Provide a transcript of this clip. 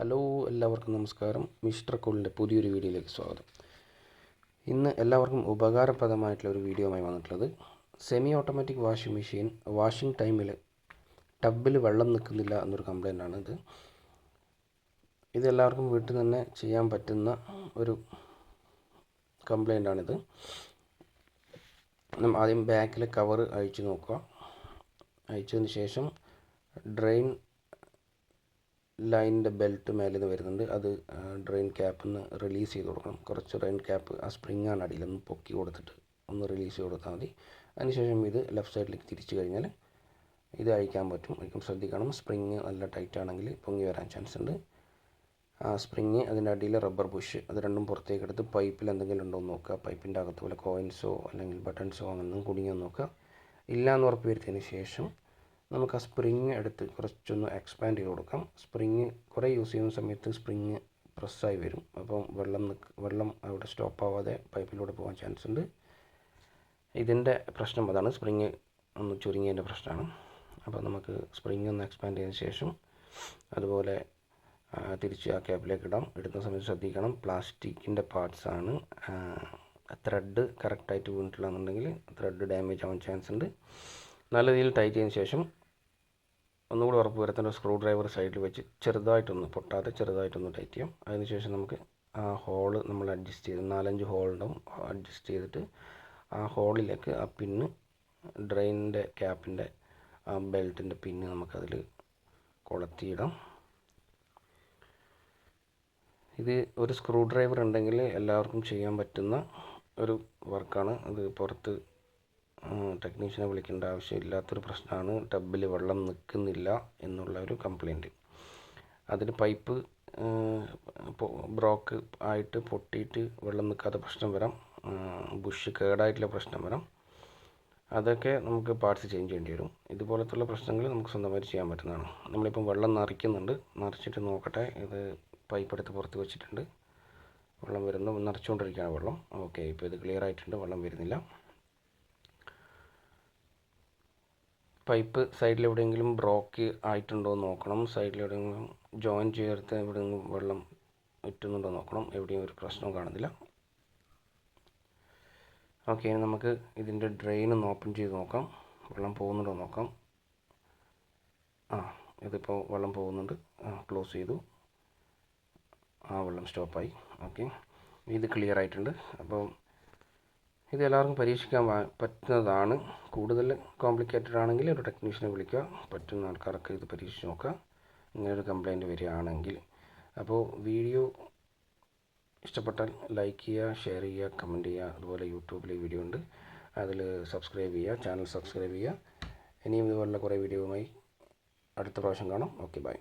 Hello എല്ലാവർക്കും നമസ്കാരം. Mister കോളിന്റെ പുതിയൊരു വീഡിയോയിലേക്ക് സ്വാഗതം. ഇന്ന് എല്ലാവർക്കും ഉപകാരപ്രദമായിട്ടുള്ള ഒരു വീഡിയോയുമായി വന്നിട്ടുള്ളത് semi automatic washing machine washing ടൈമിൽ ടബിൽ വെള്ളം നിൽക്കുന്നില്ല എന്നൊരു കംപ്ലൈന്റ് ആണ് ഇത്. ഇതെല്ലാവർക്കും വീട്ടിൽ തന്നെ ചെയ്യാൻ പറ്റുന്ന ഒരു കംപ്ലൈന്റ് ആണിത് നമ്മൾ ആദ്യം ബാക്കിലെ കവർ അഴിച്ചു നോക്കുക. അഴിച്ചതിന് ശേഷം ഡ്രെയിൻ ലൈനിന്റെ ബെൽറ്റ് മേലെ നിന്ന് വരുന്നുണ്ട്. അത് ഡ്രെയിൻ ക്യാപ്പിൽ നിന്ന് റിലീസ് ചെയ്ത് കൊടുക്കണം. കുറച്ച് ഡ്രെയിൻ ക്യാപ്പ് ആ സ്പ്രിങ്ങാണ് അടിയിൽ ഒന്ന് പൊക്കി കൊടുത്തിട്ട് ഒന്ന് റിലീസ് ചെയ്ത് കൊടുത്താൽ മതി. അതിനുശേഷം ഇത് ലെഫ്റ്റ് സൈഡിലേക്ക് തിരിച്ചു കഴിഞ്ഞാൽ ഇത് അഴിക്കാൻ പറ്റും. ഒരിക്കലും ശ്രദ്ധിക്കണം. സ്പ്രിങ് നല്ല ടൈറ്റ് ആണെങ്കിൽ പൊങ്ങി വരാൻ ചാൻസ് ഉണ്ട് ആ സ്പ്രിങ് അതിന്റെ അടിയിൽ റബ്ബർ ബുഷ് അത് രണ്ടും പുറത്തേക്ക് എടുത്ത് പൈപ്പിൽ എന്തെങ്കിലും ഉണ്ടോ എന്ന് നോക്കുക. പൈപ്പിന്റെ അകത്ത് പോലെ കോയിൻസോ അല്ലെങ്കിൽ ബട്ടൺസോ അങ്ങനെ കുടുങ്ങിയോ നോക്കുക. ഇല്ല എന്ന് ഉറപ്പ് വരുത്തിയതിന് ശേഷം നമുക്ക് ആ സ്പ്രിങ് എടുത്ത് കുറച്ചൊന്ന് എക്സ്പാൻഡ് ചെയ്ത് കൊടുക്കാം. സ്പ്രിങ് കുറേ യൂസ് ചെയ്യുന്ന സമയത്ത് സ്പ്രിങ് പ്രസ്സായി വരും. അപ്പം വെള്ളം വെള്ളം അവിടെ സ്റ്റോപ്പ് ആവാതെ പൈപ്പിലൂടെ പോകാൻ ചാൻസ് ഉണ്ട്. ഇതിന്റെ പ്രശ്നം അതാണ്. സ്പ്രിങ് ഒന്ന് ചുരുങ്ങിയതിന്റെ പ്രശ്നമാണ്. അപ്പോൾ നമുക്ക് സ്പ്രിങ് ഒന്ന് എക്സ്പാൻഡ് ചെയ്തതിന് ശേഷം അതുപോലെ തിരിച്ച് ആ ക്യാപ്പിലേക്ക് ഇടാം. ഇടുന്ന സമയത്ത് ശ്രദ്ധിക്കണം. പ്ലാസ്റ്റിക്കിന്റെ പാർട്സ് ആണ്. ത്രെഡ് കറക്റ്റായിട്ട് വീണിട്ടില്ലാന്നുണ്ടെങ്കിൽ ത്രെഡ് ഡാമേജ് ആവാൻ ചാൻസ് ഉണ്ട്. നല്ല രീതിയിൽ ടൈറ്റ് ചെയ്തതിന് ശേഷം ഒന്നുകൂടി ഉറപ്പ് വരുത്തേണ്ട സ്ക്രൂ ഡ്രൈവർ സൈഡിൽ വെച്ച് ചെറുതായിട്ടൊന്ന് പൊട്ടാതെ ചെറുതായിട്ടൊന്ന് ടൈറ്റ് ചെയ്യാം. അതിനുശേഷം നമുക്ക് ആ ഹോൾ നമ്മൾ അഡ്ജസ്റ്റ് ചെയ്ത് നാലഞ്ച് ഹോളുണ്ടാവും അഡ്ജസ്റ്റ് ചെയ്തിട്ട് ആ ഹോളിലേക്ക് ആ പിന്ന് ഡ്രെയിനിന്റെ ക്യാപ്പിന്റെ ആ ബെൽറ്റിന്റെ പിന്ന് നമുക്കതിൽ കൊളത്തിയിടാം. ഇത് ഒരു സ്ക്രൂ ഡ്രൈവർ ഉണ്ടെങ്കിൽ എല്ലാവർക്കും ചെയ്യാൻ പറ്റുന്ന ഒരു വർക്കാണ് ഇത് പുറത്ത് ടെക്നീഷ്യനെ വിളിക്കേണ്ട ആവശ്യമില്ലാത്തൊരു പ്രശ്നമാണ്. ടബിൽ വെള്ളം നിൽക്കുന്നില്ല എന്നുള്ള ഒരു കംപ്ലൈന്റ് അതിന് പൈപ്പ് ബ്രോക്ക് ആയിട്ട് പൊട്ടിയിട്ട് വെള്ളം നിൽക്കാത്ത പ്രശ്നം വരാം. ബുഷ് കേടായിട്ടുള്ള പ്രശ്നം വരാം. അതൊക്കെ നമുക്ക് പാർട്സ് ചേഞ്ച് ചെയ്യേണ്ടി വരും. ഇതുപോലത്തുള്ള പ്രശ്നങ്ങൾ നമുക്ക് സ്വന്തമായിട്ട് ചെയ്യാൻ പറ്റുന്നതാണ്. നമ്മളിപ്പം വെള്ളം നിറയ്ക്കുന്നുണ്ട്. നിറച്ചിട്ട് നോക്കട്ടെ. ഇത് പൈപ്പ് എടുത്ത് പുറത്ത് വെച്ചിട്ടുണ്ട്. വെള്ളം വരുന്നു. നിറച്ചുകൊണ്ടിരിക്കുകയാണ് വെള്ളം. ഓക്കെ ഇപ്പോൾ ഇത് ക്ലിയർ ആയിട്ടുണ്ട്. വെള്ളം വരുന്നില്ല. പൈപ്പ് സൈഡിൽ എവിടെയെങ്കിലും ബ്രോക്ക് ആയിട്ടുണ്ടോ എന്ന് നോക്കണം. സൈഡിൽ എവിടെയെങ്കിലും ജോയിൻ ചേർത്ത് എവിടെയെങ്കിലും വെള്ളം ഒറ്റുന്നുണ്ടോ നോക്കണം. എവിടെയും ഒരു പ്രശ്നവും കാണുന്നില്ല. ഓക്കെ നമുക്ക് ഇതിന്റെ ഡ്രെയിൻ ഒന്ന് ഓപ്പൺ ചെയ്ത് നോക്കാം. വെള്ളം പോകുന്നുണ്ടോ നോക്കാം. ആ ഇതിപ്പോൾ വെള്ളം പോകുന്നുണ്ട്. ക്ലോസ് ചെയ്തു. ആ വെള്ളം സ്റ്റോപ്പായി. ഓക്കെ ഇത് ക്ലിയർ ആയിട്ടുണ്ട്. അപ്പോൾ ഇത് എല്ലാവർക്കും പരീക്ഷിക്കാൻ പറ്റുന്നതാണ്. കൂടുതൽ കോംപ്ലിക്കേറ്റഡ് ആണെങ്കിൽ ഒരു ടെക്നീഷ്യനെ വിളിക്കുക. പറ്റുന്ന ആൾക്കാരൊക്കെ ഇത് പരീക്ഷിച്ച് നോക്കുക. ഇങ്ങനൊരു കംപ്ലൈന്റ് വരികയാണെങ്കിൽ. അപ്പോൾ വീഡിയോ ഇഷ്ടപ്പെട്ടാൽ ലൈക്ക് ചെയ്യുക ഷെയർ ചെയ്യുക കമന്റ് ചെയ്യുക. അതുപോലെ യൂട്യൂബിൽ വീഡിയോ ഉണ്ട്. അതിൽ സബ്സ്ക്രൈബ് ചെയ്യുക ചാനൽ സബ്സ്ക്രൈബ് ചെയ്യുക. ഇനിയും ഇതുപോലുള്ള കുറേ വീഡിയോയുമായി അടുത്ത പ്രാവശ്യം കാണാം. Okay bye